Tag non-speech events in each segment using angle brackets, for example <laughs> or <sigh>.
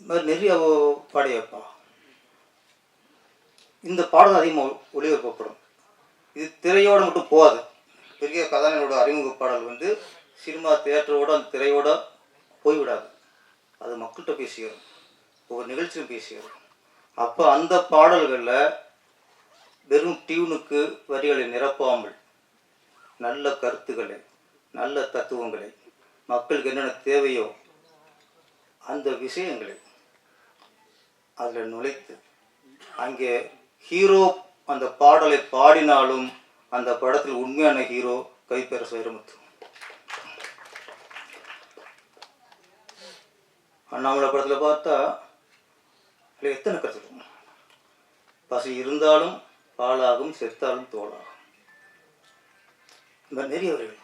இது மாதிரி நிறைய பாடி வைப்பா இந்த பாடல் அதிகமாக ஒளிபரப்பப்படும். இது திரையோட மட்டும் போகாது. பெரிய கதாநாயகனோட அறிமுக பாடல் வந்து சினிமா தியேட்டரோட அந்த திரையோட போய்விடாது. அது மக்கள்கிட்ட பேசிக்கிறோம் ஒவ்வொரு நிகழ்ச்சியும் பேசிக்கிறோம் அப்போ அந்த பாடல்களில் வெறும் டியூனுக்கு வரிகளை நிரப்பாமல் நல்ல கருத்துக்களை நல்ல தத்துவங்களை மக்களுக்கு என்னென்ன தேவையோ அந்த விஷயங்களை அதில் நுழைத்து அங்கே ஹீரோ அந்த பாடலை பாடினாலும் அந்த படத்தில் உண்மையான ஹீரோ கைப்பெற வைரமுத்து. அண்ணாமலை படத்தில் பார்த்தா இல்லை எத்தனை கருத்து பசி இருந்தாலும் பாலாகும் செத்தாலும் தோலாகும். இந்த நிறைய வரிகள்.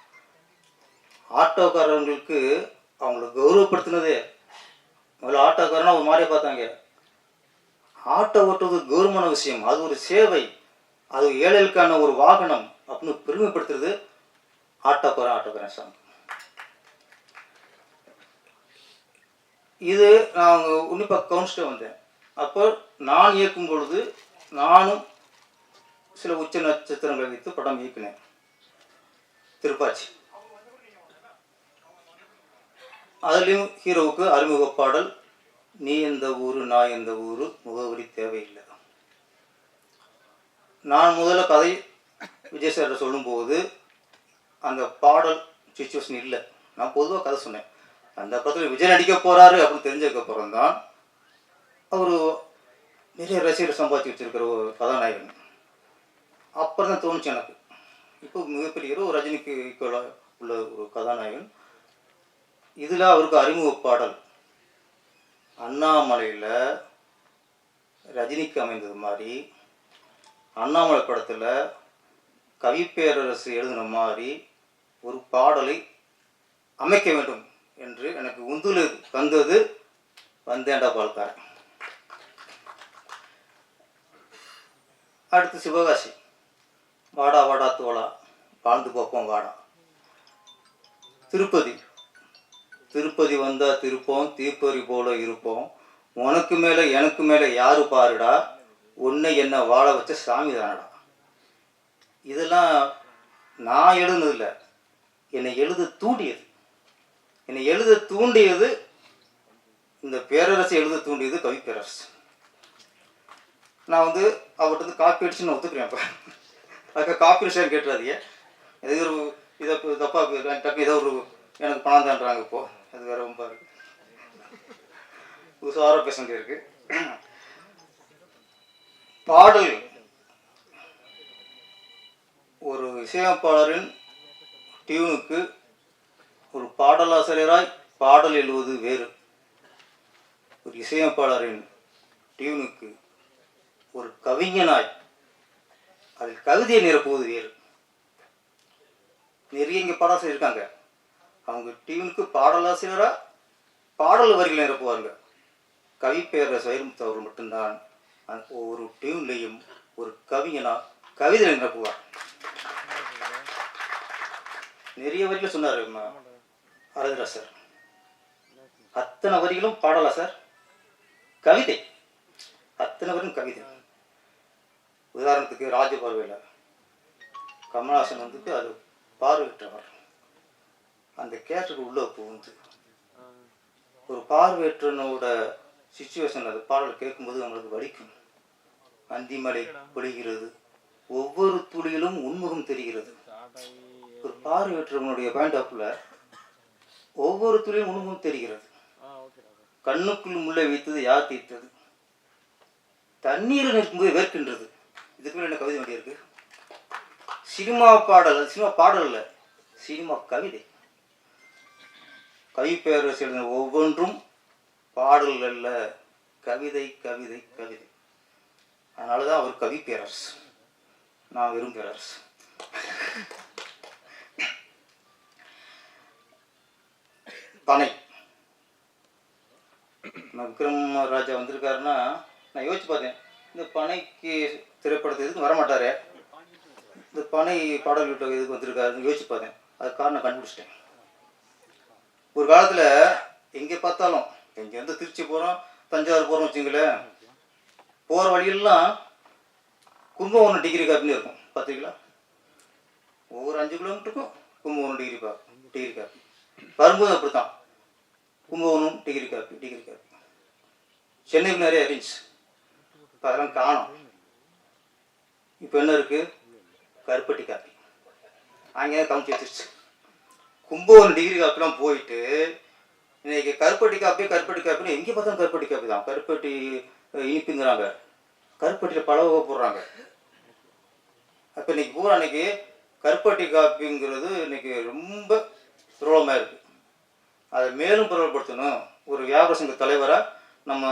ஆட்டோக்காரங்களுக்கு அவங்கள கௌரவப்படுத்தினதே முதல்ல ஆட்டோக்காரனா ஒரு மாதிரியே பார்த்தாங்க. ஆட்டோ ஓட்டுறது கௌரவமான விஷயம் அது ஒரு சேவை. அது ஏழைகளுக்கான ஒரு வாகனம் அப்படின்னு பெருமைப்படுத்துறது ஆட்டோக்காரன் ஆட்டோக்காரன் சாமி. இது நான் அங்கே உன்னிப்பாக கவனிச்சுட்டு வந்தேன். அப்போ நான் இயக்கும் பொழுது நானும் சில உச்ச நட்சத்திரங்களை வைத்து படம் இயக்கினேன். திருப்பாச்சி. அதுலேயும் ஹீரோவுக்கு அறிமுக பாடல் நீ எந்த ஊரு நான் எந்த ஊர் முகவரி தேவையில்லை. நான் முதல்ல கதை விஜய் சார் சொல்லும்போது அந்த பாடல் சுச்சுவேஷன் இல்லை. நான் பொதுவாக கதை சொன்னேன். அந்த படத்தில் விஜய் நடிக்க போகிறாரு அப்படின்னு தெரிஞ்சதுக்கப்புறம் தான் அவர் நிறைய ரசிகர் சம்பாதிச்சு வச்சிருக்கிற ஒரு கதாநாயகன். அப்புறம் தான் தோணுச்சு எனக்கு. இப்போ மிகப்பெரிய ஒரு ரஜினிக்கு ஈக்குவலாக உள்ள ஒரு கதாநாயகன். இதில் அவருக்கு அறிமுக பாடல் அண்ணாமலையில் ரஜினிக்கு அமைந்தது மாதிரி அண்ணாமலை படத்தில் கவிப்பேரரசு எழுதின மாதிரி ஒரு பாடலை அமைக்க வேண்டும் என்று எனக்கு உந்துல தந்தது வந்தேண்டா பால்காரன். அடுத்து சிவகாசி. வாடா வாடா தோளா வாழ்ந்து பார்ப்போம் வாடா. திருப்பதி. திருப்பதி வந்தா திருப்போம் தீப்பறி போல இருப்போம். உனக்கு மேலே எனக்கு மேலே யாரு பாருடா? உன்னை என்ன வாழ வச்ச சாமி தானடா. இதெல்லாம் நான் எழுதுனதில்ல. என்னை எழுத தூண்டியது. என்னை எழுத தூண்டியது இந்த பேரரசு எழுத தூண்டியது கவி பேரரசு. நான் வந்து அவர்கிட்ட வந்து காப்பி அடிச்சுன்னு ஒத்துக்கிறேன் அப்போ அதுக்கு காப்பி அடிச்சாரு கேட்டுறாதீங்க. இது ஒரு இதை தப்பாக தப்பா போயிடுறேன் டக்கு ஏதோ ஒரு எனக்கு பணம் தான்றாங்க இப்போ. அது வேற ரொம்ப இருக்கு. உசார பேச வேண்டியிருக்கு பாடல். ஒரு இசையமைப்பாளரின் டியூனுக்கு ஒரு பாடலாசிரியராய் பாடல் எழுவது வேறு. ஒரு இசையமைப்பாளரின் டியூனுக்கு ஒரு கவிஞனாய் அதில் கவிதையை நிரப்புவது வேறு. நிறைய இங்கே பாடம் செய்திருக்காங்க அவங்க டியூனுக்கு பாடலாசிரியராக பாடல் வரிகளை நிரப்புவாங்க கவி பேர சைரமுத்து அவர் மட்டும்தான் ஒவ்வொரு டியூன்லேயும் ஒரு கவிஞனா கவிதை நிரப்புவார் நிறைய வரிகள் சொன்னார் அரவிந்தரா சார் அத்தனை வரிகளும் பாடலா சார் கவிதை. அத்தனை வரியும் கவிதை. உதாரணத்துக்கு ராஜபார்வையில் கமலஹாசன் வந்துட்டு அது பார்வையற்றவர் அந்த கேரக்டருக்கு உள்ளே புகுந்து ஒரு பார்வையற்றனோட சுச்சுவேஷன் அது பாடல் கேட்கும்போது நம்மளுக்கு வலிக்கும். அந்திமலை பொழிகிறது. ஒவ்வொரு துளியிலும் உண்முகம் தெரிகிறது. ஒரு பார்வையற்றவனுடைய பாயிண்ட் ஆஃப்ல ஒவ்வொரு துளியும் உண்முகம் தெரிகிறது. கண்ணுக்குள் முள்ளை வைத்தது யார் தீர்த்தது தண்ணீரில் நிற்கும்போது வேர்க்கின்றது. இதுக்கு மேலே என்ன கவிதை வேண்டியிருக்கு சினிமா பாடல் சினிமா பாடல் இல்லை சினிமா கவிதை. கவிப்பேரரசு எழுதின ஒவ்வொன்றும் பாடல் அல்ல கவிதை கவிதை கவிதை. அதனால தான் அவர் கவிப்பேரரசு. நான் வெறும் பேரரசு. பனை. நம்ம விக்ரம் ராஜா வந்திருக்காருன்னா நான் யோசிச்சு பார்த்தேன் இந்த பனைக்கு திரைப்படத்து எதுக்கும் வரமாட்டாரு? இந்த பனை பாடல் வீட்டு எதுக்கு வந்திருக்காருன்னு யோசிச்சு பார்த்தேன். அது காரணம் கண்டுபிடிச்சிட்டேன். ஒரு காலத்தில் எங்கே பார்த்தாலும் எங்கேருந்து திருச்சி போகிறோம் தஞ்சாவூர் போகிறோம் வச்சுங்களேன் போகிற வழியெல்லாம் கும்பகோணம் டிகிரி கார்டுன்னு இருக்கும். பார்த்தீங்களா ஒவ்வொரு அஞ்சு கிலோமீட்டருக்கும் கும்பகோணம் டிகிரி கா டிகிரி காப்பி வரும்போது அப்படி தான் Kumbakonam degree coffee degree coffee சென்னைக்கு நிறைய அரேஞ்ச் இப்போ அதெல்லாம் காணும். இப்போ என்ன இருக்குது கருப்பட்டி காப்பி அங்கே கமிச்சு வச்சிருச்சு. கும்பகோணம் டிகிரி காப்பிலாம் போயிட்டு இன்னைக்கு கருப்பட்டி காப்பி கருப்பட்டி காப்பின்னு எங்கே பார்த்தாலும் கருப்பட்டி காப்பி தான். கருப்பட்டி இனிப்புங்கிறாங்க. கருப்பட்டியில் பல வகை போடுறாங்க. அப்போ இன்னைக்கு பூரா அன்னைக்கு கருப்பட்டி காப்பிங்கிறது இன்னைக்கு ரொம்ப பிரபலமாக இருக்குது அதை மேலும் பிரபலப்படுத்தணும். ஒரு வியாபார சங்க தலைவராக நம்ம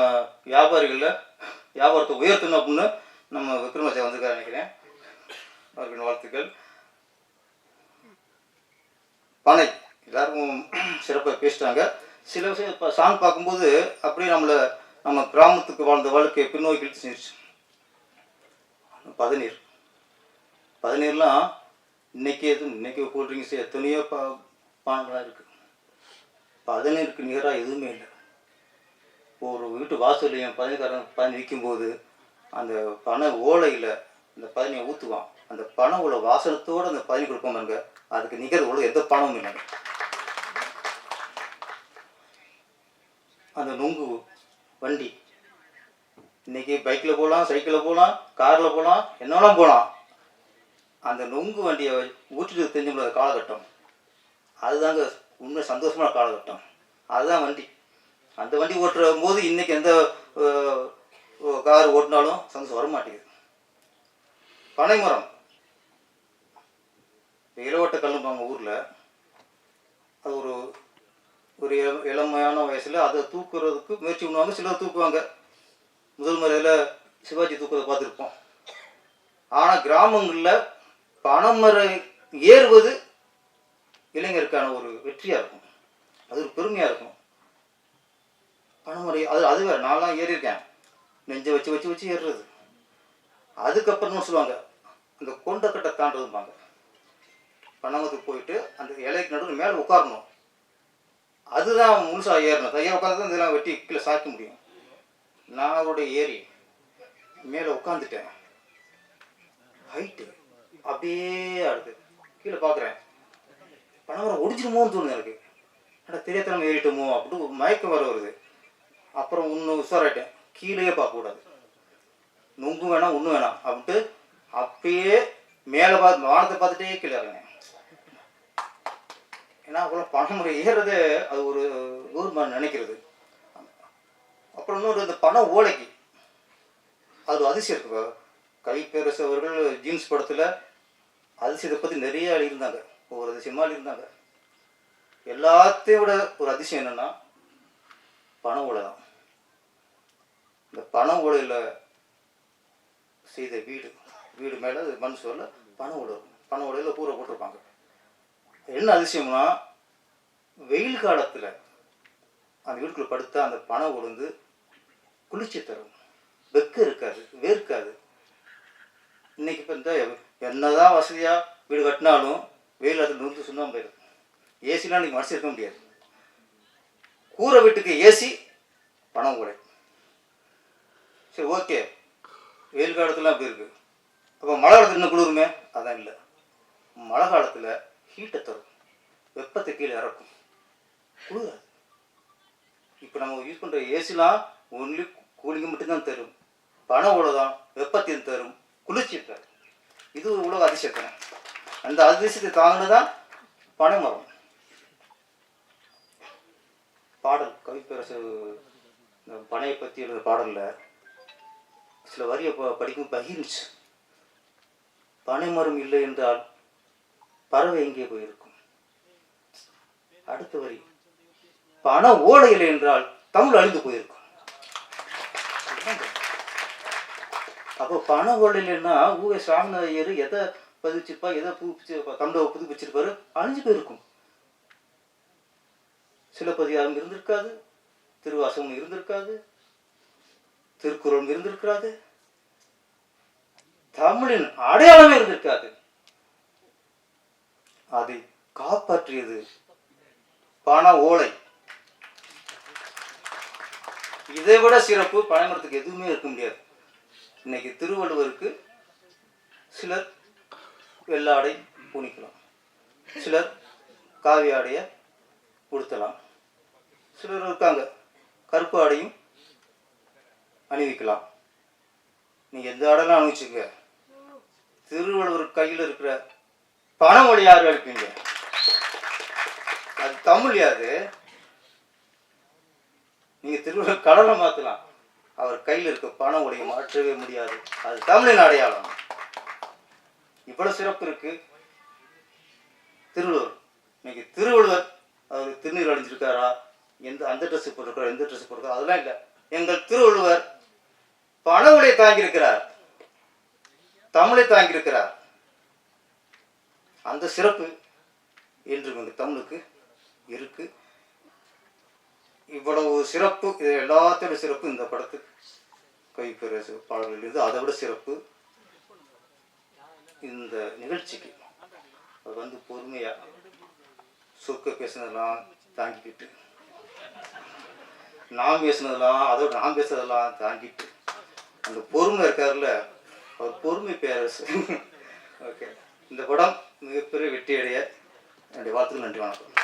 வியாபாரிகளில் வியாபாரத்தை உயர்த்தணும் அப்படின்னு நம்ம விக்ரமாச்சார் வந்திருக்காரு நினைக்கிறேன். அவருக்கு வாழ்த்துக்கள். பனை எல்லாருக்கும் சிறப்பாக பேசிட்டாங்க. சில விஷயம் இப்போ சாங் பார்க்கும்போது அப்படியே நம்மளை நம்ம கிராமத்துக்கு வாழ்ந்த வாழ்க்கையை பின்னோக்கி இழுத்து செஞ்சிருச்சு. பதநீர். பதநீர்லாம் இன்றைக்கி எதுவும் இன்னைக்கு கூல்ட்ரிங்க்ஸ் எத்தனையோ பா பானங்களாக இருக்குது பதநீருக்கு நிகராக எதுவுமே இல்லை. ஒரு வீட்டு வாசல்லையும் பதினக்காரன் பதினி விற்கும்போது அந்த பனை ஓலையில் அந்த பதினியை ஊற்றுவான் அந்த பனை உள்ள வாசனத்தோடு அந்த பதினி கொடுப்போம் அதுக்கு நிகர் உள்ள எந்த பணமும் இல்லைங்க அந்த நுங்கு வண்டி. இன்னைக்கு பைக்கில் போகலாம் சைக்கிளில் போகலாம் காரில் போகலாம் என்னெல்லாம் போகலாம். அந்த நுங்கு வண்டியை ஊற்றிட்டு தெரிஞ்ச காலகட்டம். அதுதாங்க உண்மை சந்தோஷமான காலகட்டம். அதுதான் வண்டி. அந்த வண்டி ஓட்டுற போது இன்னைக்கு எந்த கார் ஓட்டினாலும் சந்தோஷம் வர மாட்டேங்குது பனைமரம். இளவட்ட கல்லும்பாங்க ஊரில் அது ஒரு ஒரு இளமையான வயசில் அதை தூக்குறதுக்கு முயற்சி பண்ணுவாங்க. சிலர் தூக்குவாங்க. முதல் முறையில் சிவாஜி தூக்குறதை பார்த்துருப்போம். ஆனால் கிராமங்களில் பனைமரம் ஏறுவது இளைஞருக்கான ஒரு வெற்றியாக இருக்கும். அது ஒரு பெருமையாக இருக்கும். பனைமரம் அது அது வேறு நான்லாம் ஏறியிருக்கேன். நெஞ்சை வச்சு வச்சு வச்சு ஏறுறது. அதுக்கப்புறம்னு சொல்லுவாங்க. அந்த கொண்டக்கட்டை தாண்டதும்பாங்க. பனமரத்துக்கு போயிட்டு அந்த இலைக்கு நடுவில் மேலே உட்காரணும். அதுதான் முழுசாக ஏறணும். தையா உட்காந்து தான் இதெல்லாம் வெட்டி கீழே சாய்க்க முடியும். நான் அதோட ஏறி மேலே உட்காந்துட்டேன் ஹைட்டு அப்படியே ஆடுது. கீழே பார்க்குறேன் பணவரம் ஒடிச்சிடுமோன்னு தோணுது எனக்கு. அட தெரியாதனமா ஏறிட்டோமோ அப்படின்னு மயக்கம் வர வருது. அப்புறம் இன்னும் உஷாராயிட்டேன். கீழேயே பார்க்கக்கூடாது. நொங்கும் வேணாம் ஒன்றும் வேணாம் அப்படின்ட்டு அப்பயே மேலே பார்த்து வானத்தை பார்த்துட்டே கீழே இறங்கினேன் ஏன்னா அவ்வளோ பணம் ஏறுறதே அது ஒரு ஊர் நினைக்கிறது. அப்புறம் இன்னொரு இந்த பனை ஓலைக்கு. அது ஒரு அதிசயம் இருக்கு கைப்பேரசு அவர்கள் ஜீன்ஸ் படத்தில் அதிசயத்தை பற்றி நிறைய எழுதியிருந்தாங்க. ஒவ்வொரு அதிசயமாக எழுதியிருந்தாங்க எல்லாத்தையும் விட ஒரு அதிசயம் என்னென்னா பண ஓலை தான். இந்த பனை ஓலையில் செய்த வீடு வீடு மேலே மண் சுவரில் பனை உடல் பனை உடையில் பூரை போட்டிருப்பாங்க. என்ன அதிசயம்னா வெயில் காலத்தில் அந்த வீட்டுக்குள்ள படுத்தா அந்த பனை உளுந்து குளிர்ச்சி தரும். வெக்க இருக்காது வேர்க்காது. இன்னைக்கு இப்போ இந்த என்னதான் வசதியாக வீடு கட்டினாலும் வெயில் காலத்தில் நுந்து சுண்ணாம்பு போயிடும். ஏசிலாம் நீங்கள் மனசு இருக்க முடியாது. கூரை வீட்டுக்கு ஏசி பணம் கூட சரி ஓகே வெயில் காலத்துலாம் அப்படி இருக்குது அப்போ மழை காலத்தில் இன்னும் குளிருமே? அதான் இல்லை. மழை காலத்தில் ஹீட்டை தரும். வெப்பத்தை கீழே இறக்கும். குளிராது. இப்போ நம்ம யூஸ் பண்ணுற ஏசிலாம் ஒன்லி கூலிங் மட்டும்தான் தரும். பணம் உலகம் வெப்பத்தையும் தரும். குளிர்ச்சி தரும். இது ஒரு உலக அதிசயத்தனை அந்த அதிசயத்தை தாங்கினதான் பனைமரம். பாடல் கவிப்பேரசு இந்த பனையை பற்றி எழுத பாடலில் சில வரியை ப- படிக்கும் பகிர்ந்துச்சு. பனைமரம் இல்லை என்றால் பறவை எங்கே போயிருக்கும்? அடுத்த வரி. பண ஓலை இல்லை என்றால் தமிழ் அழிந்து போயிருக்கும். அப்போ பண ஓலை இல்லைன்னா ஊவே சாமிநாத எதை பதிச்சிருப்பா எதை புதுப்பிச்சு தமிழை புதுப்பிச்சிருப்பாரு அழிஞ்சு போயிருக்கும். சிலப்பதிகாரம் இருந்திருக்காது திருவாசகம் இருந்திருக்காது திருக்குறள் இருந்திருக்காது தமிழின் அடையாளமே இருந்திருக்காது. அதை காப்பாற்றியது பண ஓலை. இதை விட சிறப்பு பனைமரத்துக்கு எதுவுமே இருக்க முடியாது. இன்னைக்கு திருவள்ளுவருக்கு சிலர் வெள்ளாடை பூணிக்கலாம் சிலர் காவி ஆடையை உடுத்தலாம். சிலர் இருக்காங்க. கருப்பு ஆடையும் அணிவிக்கலாம். நீங்கள் எந்த ஆடைலாம் அணிவிச்சுக்க திருவள்ளுவர் கையில் இருக்கிற பணமொழி யார் அளிப்பீங்க அது தமிழ் அது நீங்க திருவள்ளுவர் கடலை மாத்தலாம். அவர் கையில் இருக்க பண ஒளியை மாற்றவே முடியாது. அது தமிழின் அடையாளம். இவ்வளவு சிறப்பு இருக்கு. திருவள்ளுவர் இன்னைக்கு திருவள்ளுவர் அவர் திருநீர் அடைஞ்சிருக்காரா எந்த அந்த ட்ரெஸ் போட்டிருக்காரா? எந்த ட்ரெஸ் போட்டிருக்காரா? அதெல்லாம் இல்லை. எங்கள் திருவள்ளுவர் பண உடைய தாங்கியிருக்கிறார். தமிழை தாங்கியிருக்கிறார். அந்த சிறப்பு என்று வந்து தமிழுக்கு இருக்கு. இவ்வளவு சிறப்பு இது எல்லாத்தோட சிறப்பு இந்த படத்துக்கு. கைப்பெற பாடல்கள் இருந்து அதை விட சிறப்பு இந்த நிகழ்ச்சிக்கு. அது வந்து பொறுமையாக சொக்க பேசினதெல்லாம் தாங்கிக்கிட்டு நான் பேசுனதெல்லாம் அதோட நான் பேசுனதெல்லாம் தாங்கிட்டு அந்த பொறுமை இருக்காருல்ல அவர் பொறுமை பேரரசு. <laughs> ஓகே இந்த படம் மிகப்பெரிய வெற்றியடைய என்னுடைய வாழ்த்துக்கள் நன்றி வணக்கம்.